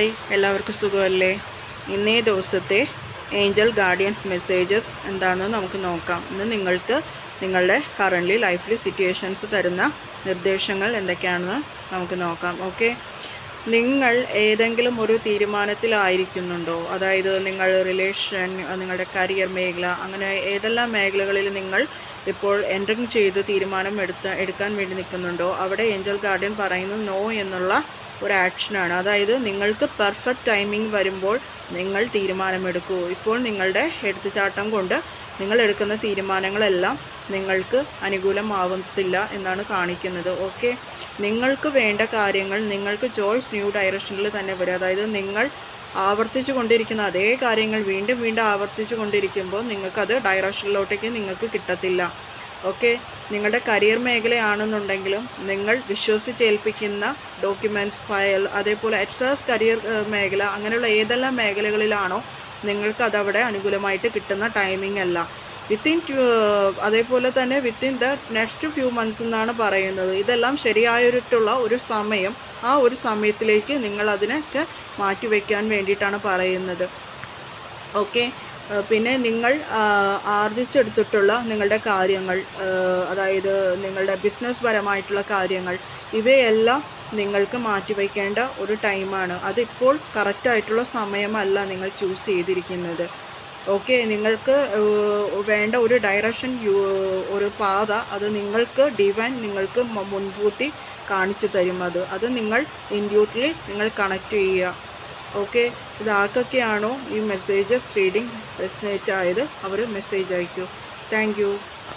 Hi എല്ലാവർക്കും സുഖമല്ലേ? ഇന്നേ ദിവസത്തെ ഏഞ്ചൽ ഗാർഡിയൻസ് മെസ്സേജസ് എന്താണെന്ന് നമുക്ക് നോക്കാം. ഇന്ന് നിങ്ങൾക്ക് നിങ്ങളുടെ കറന്റ് ലൈഫിൽ സിറ്റുവേഷൻസ് തരുന്ന നിർദ്ദേശങ്ങൾ എന്തൊക്കെയാണെന്ന് നമുക്ക് നോക്കാം. ഓക്കെ നിങ്ങൾ ഏതെങ്കിലും ഒരു തീരുമാനത്തിലായിരിക്കുന്നുണ്ടോ? അതായത് നിങ്ങൾ റിലേഷൻ നിങ്ങളുടെ കരിയർ മേഖല അങ്ങനെ ഏതെല്ലാം മേഖലകളിൽ നിങ്ങൾ ഇപ്പോൾ എൻട്രിങ് ചെയ്ത് തീരുമാനം എടുത്ത എടുക്കാൻ വേണ്ടി നിൽക്കുന്നുണ്ടോ? അവിടെ ഏഞ്ചൽ ഗാർഡിയൻ പറയുന്നു നോ എന്നുള്ള ഒരു ആക്ഷനാണ് അതായത് നിങ്ങൾക്ക് പെർഫെക്റ്റ് ടൈമിംഗ് വരുമ്പോൾ നിങ്ങൾ തീരുമാനമെടുക്കൂ. ഇപ്പോൾ നിങ്ങളുടെ എടുത്തുചാട്ടം കൊണ്ട് നിങ്ങൾ എടുക്കുന്ന തീരുമാനങ്ങളെല്ലാം നിങ്ങൾക്ക് അനുകൂലമാവത്തില്ല എന്നാണ് കാണിക്കുന്നത്. ഓക്കെ നിങ്ങൾക്ക് വേണ്ട കാര്യങ്ങൾ നിങ്ങൾക്ക് ചോയ്സ് ന്യൂ ഡയറക്ഷനിൽ തന്നെ വരും അതായത് നിങ്ങൾ ആവർത്തിച്ചു കൊണ്ടിരിക്കുന്ന അതേ കാര്യങ്ങൾ വീണ്ടും വീണ്ടും ആവർത്തിച്ചു കൊണ്ടിരിക്കുമ്പോൾ നിങ്ങൾക്കത് ഡയറക്ഷനിലോട്ടേക്ക് നിങ്ങൾക്ക് കിട്ടത്തില്ല. ഓക്കെ? നിങ്ങളുടെ കരിയർ മേഖലയാണെന്നുണ്ടെങ്കിലും നിങ്ങൾ വിശ്വസിച്ചേൽപ്പിക്കുന്ന ഡോക്യുമെന്റ്സ് ഫയൽ അതേപോലെ എസ് കരിയർ മേഖല അങ്ങനെയുള്ള ഏതെല്ലാം മേഖലകളിലാണോ നിങ്ങൾക്ക് അതവിടെ അനുകൂലമായിട്ട് കിട്ടുന്ന ടൈമിംഗ് അല്ല വിത്തിൻ അതേപോലെ തന്നെ within the next few months എന്നാണ് പറയുന്നത്. ഇതെല്ലാം ശരിയായിട്ടുള്ള ഒരു സമയം ആ ഒരു സമയത്തിലേക്ക് നിങ്ങൾ അതിനൊക്കെ മാറ്റിവെക്കാൻ വേണ്ടിയിട്ടാണ് പറയുന്നത്. ഓക്കെ? പിന്നെ നിങ്ങൾ ആർജിച്ചെടുത്തിട്ടുള്ള നിങ്ങളുടെ കാര്യങ്ങൾ അതായത് നിങ്ങളുടെ ബിസിനസ് പരമായിട്ടുള്ള കാര്യങ്ങൾ ഇവയെല്ലാം നിങ്ങൾക്ക് മാറ്റിവെക്കേണ്ട ഒരു ടൈമാണ് അതിപ്പോൾ കറക്റ്റായിട്ടുള്ള സമയമല്ല നിങ്ങൾ ചൂസ് ചെയ്തിരിക്കുന്നത്. ഓക്കെ നിങ്ങൾക്ക് വേണ്ട ഒരു ഡയറക്ഷൻ ഒരു പാത അത് നിങ്ങൾക്ക് ഡിവൈൻ നിങ്ങൾക്ക് മുൻകൂട്ടി കാണിച്ചു തരും അത്. അത് നിങ്ങൾ ഇൻഡ്യൂട്ടിലി നിങ്ങൾ കണക്ട് ചെയ്യുക. ഓക്കെ ഇത് ആർക്കൊക്കെയാണോ ഈ മെസ്സേജസ് റീഡിങ് റെസിനേറ്റ് ആയത്? അവർ മെസ്സേജ് അയക്കൂ. താങ്ക്